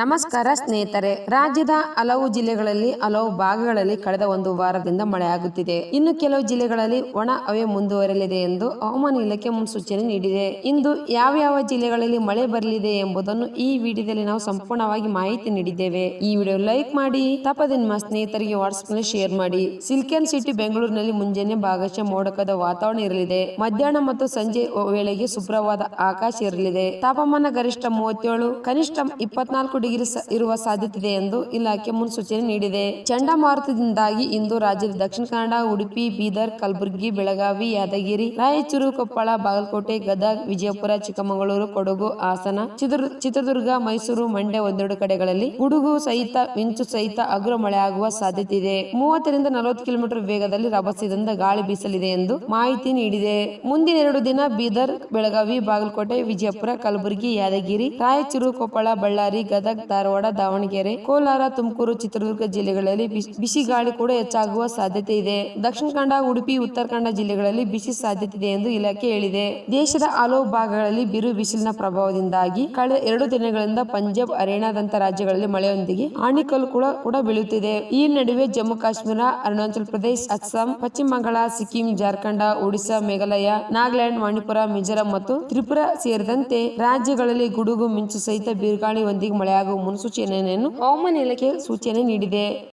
ನಮಸ್ಕಾರ ಸ್ನೇಹಿತರೆ, ರಾಜ್ಯದ ಹಲವು ಜಿಲ್ಲೆಗಳಲ್ಲಿ, ಹಲವು ಭಾಗಗಳಲ್ಲಿ ಕಳೆದ ಒಂದು ವಾರದಿಂದ ಮಳೆಯಾಗುತ್ತಿದೆ. ಇನ್ನು ಕೆಲವು ಜಿಲ್ಲೆಗಳಲ್ಲಿ ಒಣ ಹವೆ ಮುಂದುವರೆಯಲಿದೆ ಎಂದು ಹವಾಮಾನ ಇಲಾಖೆ ಮುನ್ಸೂಚನೆ ನೀಡಿದೆ. ಇಂದು ಯಾವ ಯಾವ ಜಿಲ್ಲೆಗಳಲ್ಲಿ ಮಳೆ ಬರಲಿದೆ ಎಂಬುದನ್ನು ಈ ವಿಡಿಯೋದಲ್ಲಿ ನಾವು ಸಂಪೂರ್ಣವಾಗಿ ಮಾಹಿತಿ ನೀಡಿದ್ದೇವೆ. ಈ ವಿಡಿಯೋ ಲೈಕ್ ಮಾಡಿ, ತಪ್ಪದೆ ನಿಮ್ಮ ಸ್ನೇಹಿತರಿಗೆ ವಾಟ್ಸ್ಆಪ್ನಲ್ಲಿ ಶೇರ್ ಮಾಡಿ. ಸಿಲ್ಕನ್ ಸಿಟಿ, ಬೆಂಗಳೂರಿನಲ್ಲಿ ಮುಂಜಾನೆ ಭಾಗಶಃ ಮೋಡಕದ ವಾತಾವರಣ ಇರಲಿದೆ. ಮಧ್ಯಾಹ್ನ ಮತ್ತು ಸಂಜೆ ವೇಳೆಗೆ ಶುಭ್ರವಾದ ಆಕಾಶ ಇರಲಿದೆ. ತಾಪಮಾನ ಗರಿಷ್ಠ ಮೂವತ್ತೇಳು, ಕನಿಷ್ಠ ಇಪ್ಪತ್ನಾಲ್ಕು ಡಿಗ್ರಿ ಇರುವ ಸಾಧ್ಯತೆ ಇದೆ ಎಂದು ಇಲಾಖೆ ಮುನ್ಸೂಚನೆ ನೀಡಿದೆ. ಚಂಡಮಾರುತದಿಂದಾಗಿ ಇಂದು ರಾಜ್ಯದ ದಕ್ಷಿಣ ಕನ್ನಡ, ಉಡುಪಿ, ಬೀದರ್, ಕಲಬುರಗಿ, ಬೆಳಗಾವಿ, ಯಾದಗಿರಿ, ರಾಯಚೂರು, ಕೊಪ್ಪಳ, ಬಾಗಲಕೋಟೆ, ಗದಗ, ವಿಜಯಪುರ, ಚಿಕ್ಕಮಗಳೂರು, ಕೊಡಗು, ಹಾಸನ, ಚಿತ್ರ- ಚಿತ್ರದುರ್ಗ, ಮೈಸೂರು, ಮಂಡ್ಯ ಒಂದೆರಡು ಕಡೆಗಳಲ್ಲಿ ಗುಡುಗು ಸಹಿತ ಮಿಂಚು ಸಹಿತ ಅಗ್ರ ಮಳೆ ಆಗುವ ಸಾಧ್ಯತೆ ಇದೆ ಮೂವತ್ತರಿಂದ ನಲವತ್ತು ಕಿಲೋಮೀಟರ್ ವೇಗದಲ್ಲಿ ರಭಸದಿಂದ ಗಾಳಿ ಬೀಸಲಿದೆ ಎಂದು ಮಾಹಿತಿ ನೀಡಿದೆ. ಮುಂದಿನ ಎರಡು ದಿನ ಬೀದರ್, ಬೆಳಗಾವಿ, ಬಾಗಲಕೋಟೆ, ವಿಜಯಪುರ, ಕಲಬುರಗಿ, ಯಾದಗಿರಿ, ರಾಯಚೂರು, ಕೊಪ್ಪಳ, ಬಳ್ಳಾರಿ, ಗದಗ ಧಾರವಾಡ ದಾವಣಗೆರೆ, ಕೋಲಾರ, ತುಮಕೂರು, ಚಿತ್ರದುರ್ಗ ಜಿಲ್ಲೆಗಳಲ್ಲಿ ಬಿಸಿ- ಗಾಳಿ ಕೂಡ ಹೆಚ್ಚಾಗುವ ಸಾಧ್ಯತೆ ಇದೆ. ದಕ್ಷಿಣ ಕನ್ನಡ, ಉಡುಪಿ, ಉತ್ತರ ಕನ್ನಡ ಜಿಲ್ಲೆಗಳಲ್ಲಿ ಬಿಸಿ ಸಾಧ್ಯತೆ ಇದೆ ಎಂದು ಇಲಾಖೆ ಹೇಳಿದೆ. ದೇಶದ ಹಲವು ಭಾಗಗಳಲ್ಲಿ ಬಿರು ಬಿಸಿಲಿನ ಪ್ರಭಾವದಿಂದಾಗಿ ಕಳೆದ ಎರಡು ದಿನಗಳಿಂದ ಪಂಜಾಬ್ ಹರಿಯಾಣದಂತ ರಾಜ್ಯಗಳಲ್ಲಿ ಮಳೆಯೊಂದಿಗೆ ಆಣಿಕಲ್ಲು ಕೂಡ ಕೂಡ ಬೀಳುತ್ತಿದೆ. ಈ ನಡುವೆ ಜಮ್ಮು ಕಾಶ್ಮೀರ, ಅರುಣಾಚಲ ಪ್ರದೇಶ, ಅಸ್ಸಾಂ, ಪಶ್ಚಿಮ ಬಂಗಾಳ, ಸಿಕ್ಕಿಂ, ಜಾರ್ಖಂಡ, ಒಡಿಶಾ, ಮೇಘಾಲಯ, ನಾಗಾಲ್ಯಾಂಡ್, ಮಣಿಪುರ, ಮಿಜೋರಾಂ ಮತ್ತು ತ್ರಿಪುರಾ ಸೇರಿದಂತೆ ರಾಜ್ಯಗಳಲ್ಲಿ ಗುಡುಗು, ಮಿಂಚು ಸಹಿತ ಬಿರುಗಾಳಿಯೊಂದಿಗೆ ಮಳೆಯಾಗುವ ಮುನ್ಸೂಚನೆಯನ್ನು ಹವಾಮಾನ ಇಲಾಖೆ ಸೂಚನೆ ನೀಡಿದೆ.